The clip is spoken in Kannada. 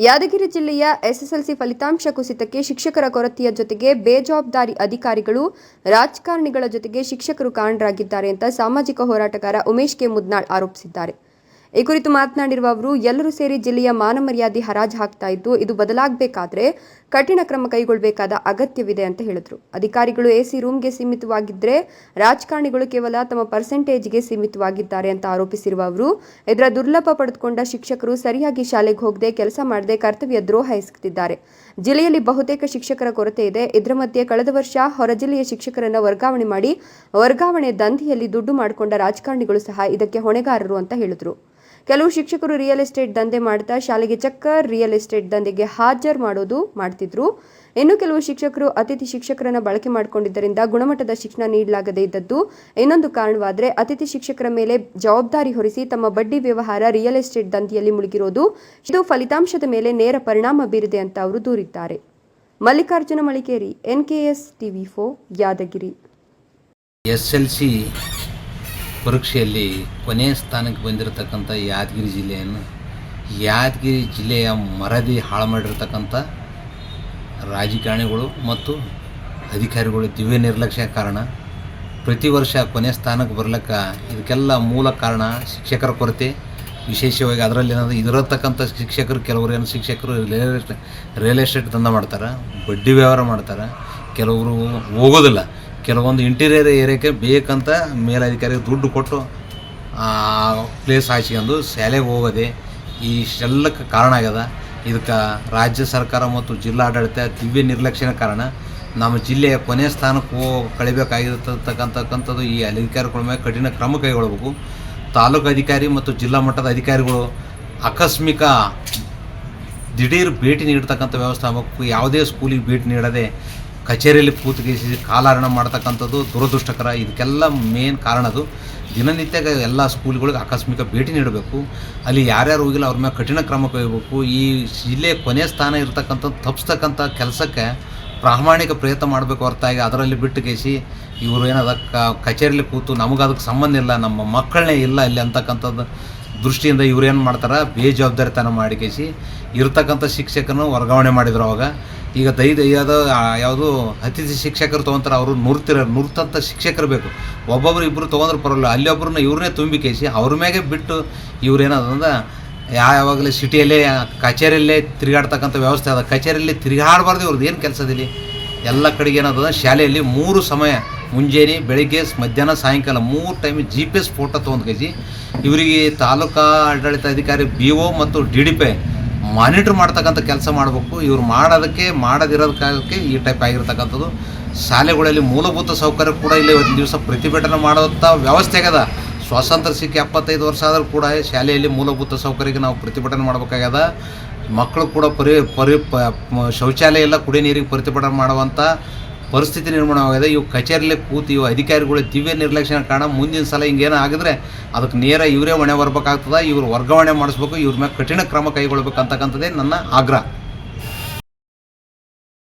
ಯಾದಗಿರಿ ಜಿಲ್ಲೆಯ ಎಸ್ಎಸ್ಎಲ್ಸಿ ಫಲಿತಾಂಶ ಕುಸಿತಕ್ಕೆ ಶಿಕ್ಷಕರ ಕೊರತೆಯ ಜೊತೆಗೆ ಬೇಜವಾಬ್ದಾರಿ ಅಧಿಕಾರಿಗಳು ರಾಜಕಾರಣಿಗಳ ಜೊತೆಗೆ ಶಿಕ್ಷಕರು ಕಾರಣರಾಗಿದ್ದಾರೆ ಅಂತ ಸಾಮಾಜಿಕ ಹೋರಾಟಗಾರ ಉಮೇಶ್ ಕೆ. ಮುದ್ನಾಳ್ ಆರೋಪಿಸಿದ್ದಾರೆ. ಈ ಕುರಿತು ಮಾತನಾಡಿರುವ ಅವರು, ಎಲ್ಲರೂ ಸೇರಿ ಜಿಲ್ಲೆಯ ಮಾನ ಮರ್ಯಾದೆ ಹರಾಜು ಹಾಕ್ತಾ ಇದ್ದು, ಇದು ಬದಲಾಗಬೇಕಾದ್ರೆ ಕಠಿಣ ಕ್ರಮ ಕೈಗೊಳ್ಳಬೇಕಾದ ಅಗತ್ಯವಿದೆ ಅಂತ ಹೇಳಿದ್ರು. ಅಧಿಕಾರಿಗಳು ಎಸಿ ರೂಮ್ಗೆ ಸೀಮಿತವಾಗಿದ್ದರೆ ರಾಜಕಾರಣಿಗಳು ಕೇವಲ ತಮ್ಮ ಪರ್ಸೆಂಟೇಜ್ಗೆ ಸೀಮಿತವಾಗಿದ್ದಾರೆ ಅಂತ ಆರೋಪಿಸಿರುವ ಅವರು, ಇದರ ದುರ್ಲಭ ಪಡೆದುಕೊಂಡ ಶಿಕ್ಷಕರು ಸರಿಯಾಗಿ ಶಾಲೆಗೆ ಹೋಗದೆ ಕೆಲಸ ಮಾಡದೆ ಕರ್ತವ್ಯ ದ್ರೋಹ ಎಸಗುತ್ತಿದ್ದಾರೆ. ಜಿಲ್ಲೆಯಲ್ಲಿ ಬಹುತೇಕ ಶಿಕ್ಷಕರ ಕೊರತೆ ಇದೆ. ಇದರ ಮಧ್ಯೆ ಕಳೆದ ವರ್ಷ ಹೊರ ಜಿಲ್ಲೆಯ ಶಿಕ್ಷಕರನ್ನ ವರ್ಗಾವಣೆ ಮಾಡಿ, ವರ್ಗಾವಣೆ ದಂಧೆಯಲ್ಲಿ ದುಡ್ಡು ಮಾಡಿಕೊಂಡ ರಾಜಕಾರಣಿಗಳು ಸಹ ಇದಕ್ಕೆ ಹೊಣೆಗಾರರು ಅಂತ ಹೇಳಿದ್ರು. ಕೆಲವು ಶಿಕ್ಷಕರು ರಿಯಲ್ ಎಸ್ಟೇಟ್ ದಂಧೆ ಮಾಡ್ತಾ ಶಾಲೆಗೆ ಚಕ್ಕರ್ ರಿಯಲ್ ಎಸ್ಟೇಟ್ ದಂಧೆಗೆ ಹಾಜರ್ ಮಾಡೋದು ಮಾಡ್ತಿದ್ರು. ಇನ್ನು ಕೆಲವು ಶಿಕ್ಷಕರು ಅತಿಥಿ ಶಿಕ್ಷಕರನ್ನ ಬಳಕೆ ಮಾಡಿಕೊಂಡಿದ್ದರಿಂದ ಗುಣಮಟ್ಟದ ಶಿಕ್ಷಣ ನೀಡಲಾಗದೇ ಇದ್ದದ್ದು ಇನ್ನೊಂದು ಕಾರಣವಾದರೆ ಅತಿಥಿ ಶಿಕ್ಷಕರ ಮೇಲೆ ಜವಾಬ್ದಾರಿ ಹೊರಿಸಿ ತಮ್ಮ ಬಡ್ಡಿ ವ್ಯವಹಾರ ರಿಯಲ್ ಎಸ್ಟೇಟ್ ದಂಧೆಯಲ್ಲಿ ಮುಳುಗಿರೋದು. ಇದು ಫಲಿತಾಂಶದ ಮೇಲೆ ನೇರ ಪರಿಣಾಮ ಬೀರಿದೆ ಅಂತ ಅವರು ದೂರಿದ್ದಾರೆ. ಮಲ್ಲಿಕಾರ್ಜುನ ಮಳಿಕೇರಿ ಎಸ್ ಟಿವಿ ಫೋ ಯಾದಗಿರಿ. ಎಸ್ ಎಲ್ ಸಿ ಪರೀಕ್ಷೆಯಲ್ಲಿ ಕೊನೆಯ ಸ್ಥಾನಕ್ಕೆ ಬಂದಿರತಕ್ಕಂಥ ಯಾದಗಿರಿ ಜಿಲ್ಲೆಯನ್ನು, ಯಾದಗಿರಿ ಜಿಲ್ಲೆಯ ಮರದಿ ಹಾಳು ಮಾಡಿರ್ತಕ್ಕಂಥ ರಾಜಕಾರಣಿಗಳು ಮತ್ತು ಅಧಿಕಾರಿಗಳು ದಿವ್ಯ ನಿರ್ಲಕ್ಷ್ಯ ಕಾರಣ. ಪ್ರತಿ ವರ್ಷ ಕೊನೆ ಸ್ಥಾನಕ್ಕೆ ಬರ್ಲಿಕ್ಕೆ ಇದಕ್ಕೆಲ್ಲ ಮೂಲ ಕಾರಣ ಶಿಕ್ಷಕರ ಕೊರತೆ. ವಿಶೇಷವಾಗಿ ಅದರಲ್ಲಿ ಏನಾದರೂ ಇದಿರತಕ್ಕಂಥ ಶಿಕ್ಷಕರು, ಕೆಲವರು ಏನು ಶಿಕ್ಷಕರು ರಿಯಲ್ ಎಸ್ಟೇಟ್ ರಿಯಲ್ ಎಸ್ಟೇಟ್ ದಂಧ ಮಾಡ್ತಾರೆ, ಬಡ್ಡಿ ವ್ಯವಹಾರ ಮಾಡ್ತಾರೆ, ಕೆಲವರು ಹೋಗೋದಿಲ್ಲ. ಕೆಲವೊಂದು ಇಂಟೀರಿಯರ್ ಏರಿಯಾಕ್ಕೆ ಬೇಕಂತ ಮೇಲಧಿಕಾರಿಗೆ ದುಡ್ಡು ಕೊಟ್ಟು ಪ್ಲೇಸ್ ಹಾಯ್ಸ್ಕೊಂಡು ಶಾಲೆಗೆ ಹೋಗೋದೆ ಇಷ್ಟೆಲ್ಲಕ್ಕೆ ಕಾರಣ ಆಗ್ಯದ. ಇದಕ್ಕೆ ರಾಜ್ಯ ಸರ್ಕಾರ ಮತ್ತು ಜಿಲ್ಲಾಡಳಿತ ದಿವ್ಯ ನಿರ್ಲಕ್ಷ್ಯನ ಕಾರಣ ನಮ್ಮ ಜಿಲ್ಲೆಯ ಕೊನೆಯ ಸ್ಥಾನಕ್ಕೆ ಹೋ, ಕಳಿಬೇಕಾಗಿರ್ತಕ್ಕಂಥಕ್ಕಂಥದ್ದು ಈ ಅಧಿಕಾರಿಗಳ ಮೇಲೆ ಕಠಿಣ ಕ್ರಮ ಕೈಗೊಳ್ಳಬೇಕು. ತಾಲೂಕು ಅಧಿಕಾರಿ ಮತ್ತು ಜಿಲ್ಲಾ ಮಟ್ಟದ ಅಧಿಕಾರಿಗಳು ಆಕಸ್ಮಿಕ ದಿಢೀರ್ ಭೇಟಿ ನೀಡ್ತಕ್ಕಂಥ ವ್ಯವಸ್ಥೆ ಆಗಬೇಕು. ಯಾವುದೇ ಸ್ಕೂಲಿಗೆ ಭೇಟಿ ನೀಡದೆ ಕಚೇರಿಯಲ್ಲಿ ಕೂತ್ಗಿಸಿ ಕಾಲಹರಣ ಮಾಡ್ತಕ್ಕಂಥದ್ದು ದುರದೃಷ್ಟಕರ. ಇದಕ್ಕೆಲ್ಲ ಮೇನ್ ಕಾರಣ ಅದು. ದಿನನಿತ್ಯ ಎಲ್ಲ ಸ್ಕೂಲ್ಗಳಿಗೆ ಆಕಸ್ಮಿಕ ಭೇಟಿ ನೀಡಬೇಕು. ಅಲ್ಲಿ ಯಾರ್ಯಾರು ಹೋಗಿಲ್ಲ ಅವ್ರ ಮೇಲೆ ಕಠಿಣ ಕ್ರಮ ಕೈಗೊಳ್ಬೇಕು. ಈ ಜಿಲ್ಲೆಯ ಕೊನೆಯ ಸ್ಥಾನ ಇರತಕ್ಕಂಥದ್ದು ತಪ್ಪಿಸ್ತಕ್ಕಂಥ ಕೆಲಸಕ್ಕೆ ಪ್ರಾಮಾಣಿಕ ಪ್ರಯತ್ನ ಮಾಡಬೇಕು ಹೊರತಾಗಿ. ಅದರಲ್ಲಿ ಬಿಟ್ಟು ಕೇಸಿ ಇವರು ಏನದ ಕಚೇರಿಯಲ್ಲಿ ಕೂತು ನಮಗೆ ಅದಕ್ಕೆ ಸಂಬಂಧ ಇಲ್ಲ, ನಮ್ಮ ಮಕ್ಕಳನ್ನೇ ಇಲ್ಲ ಇಲ್ಲಿ ಅಂತಕ್ಕಂಥದ್ದು ದೃಷ್ಟಿಯಿಂದ ಇವ್ರು ಏನು ಮಾಡ್ತಾರೆ, ಬೇಜವಾಬ್ದಾರಿತನ ಮಾಡಿ ಕೇಸಿ ಇರ್ತಕ್ಕಂಥ ಶಿಕ್ಷಕನು ವರ್ಗಾವಣೆ ಮಾಡಿದ್ರು ಅವಾಗ. ಈಗ ದೈ ದೈಯಾದ ಯಾವುದು ಅತಿಥಿ ಶಿಕ್ಷಕರು ತೊಗೊಂತಾರೆ, ಅವರು ನುರ್ತಿರ ನುರ್ತಂಥ ಶಿಕ್ಷಕರು ಬೇಕು. ಒಬ್ಬೊಬ್ರು ಇಬ್ಬರು ತೊಗೊಂಡ್ರೆ ಪರವಾಗಿಲ್ಲ. ಅಲ್ಲಿ ಇವ್ರನ್ನೇ ತುಂಬಿ ಕೇಸಿ, ಅವ್ರ ಮ್ಯಾಗೆ ಬಿಟ್ಟು ಇವ್ರು ಯಾವ ಯಾವಾಗಲೇ ಸಿಟಿಯಲ್ಲೇ, ಕಚೇರಿಯಲ್ಲೇ ತಿರುಗಾಡ್ತಕ್ಕಂಥ ವ್ಯವಸ್ಥೆ ಅದ. ಕಚೇರಿಯಲ್ಲಿ ತಿರುಗಾಡಬಾರ್ದು ಇವ್ರದ್ದು. ಏನು ಕೆಲಸದಲ್ಲಿ ಎಲ್ಲ ಕಡೆಗೆ ಏನಾದ, ಶಾಲೆಯಲ್ಲಿ ಮೂರು ಸಮಯ, ಮುಂಜಾನೆ, ಬೆಳಿಗ್ಗೆ ಮಧ್ಯಾಹ್ನ, ಸಾಯಂಕಾಲ, ಮೂರು time G P S photo ತೊಗೊಂಡು ಕೈಸಿ, ಇವರಿಗೆ ತಾಲೂಕಾ ಆಡಳಿತಾಧಿಕಾರಿ ಬಿ ಒ ಮತ್ತು ಡಿ ಡಿ ಪಿ ಮಾನಿಟ್ರ್ ಮಾಡ್ತಕ್ಕಂಥ ಕೆಲಸ ಮಾಡಬೇಕು. ಇವ್ರು ಮಾಡೋದಕ್ಕೆ ಮಾಡದಿರೋದಕ್ಕೆ ಈ ಟೈಪ್ ಆಗಿರ್ತಕ್ಕಂಥದ್ದು. ಶಾಲೆಗಳಲ್ಲಿ ಮೂಲಭೂತ ಸೌಕರ್ಯ ಕೂಡ ಇಲ್ಲಿ ಒಂದು ದಿವಸ ಪ್ರತಿಭಟನೆ ಮಾಡೋಂಥ ವ್ಯವಸ್ಥೆ ಆಗ್ಯದ. ಸ್ವಾತಂತ್ರ್ಯ ಸಿಕ್ಕಿ ಎಪ್ಪತ್ತೈದು ವರ್ಷ ಆದರೂ ಕೂಡ ಶಾಲೆಯಲ್ಲಿ ಮೂಲಭೂತ ಸೌಕರ್ಯಕ್ಕೆ ನಾವು ಪ್ರತಿಭಟನೆ ಮಾಡಬೇಕಾಗ್ಯದ. ಮಕ್ಕಳು ಕೂಡ ಪರಿ ಪರಿ ಶೌಚಾಲಯ ಎಲ್ಲ ಕುಡಿಯ ನೀರಿಗೆ ಪ್ರತಿಭಟನೆ ಮಾಡುವಂಥ ಪರಿಸ್ಥಿತಿ ನಿರ್ಮಾಣವಾಗಿದೆ ಇವು ಕಚೇರಿಯಲ್ಲಿ ಕೂತು ಇವು ಅಧಿಕಾರಿಗಳು ದಿವ್ಯ ನಿರ್ಲಕ್ಷ್ಯ ಕಾರಣ ಮುಂದಿನ ಸಲ ಹಿಂಗೇನೋ ಆಗಿದ್ರೆ ಅದಕ್ಕೆ ನೇರ ಇವರೇ ಹೊಣೆ ಬರ್ಬೇಕಾಗ್ತದೆ. ಇವರು ವರ್ಗಾವಣೆ ಮಾಡಿಸ್ಬೇಕು. ಇವ್ರ ಮೇಲೆ ಕಠಿಣ ಕ್ರಮ ಕೈಗೊಳ್ಬೇಕಂತಕ್ಕಂಥದ್ದೇ ನನ್ನ ಆಗ್ರಹ.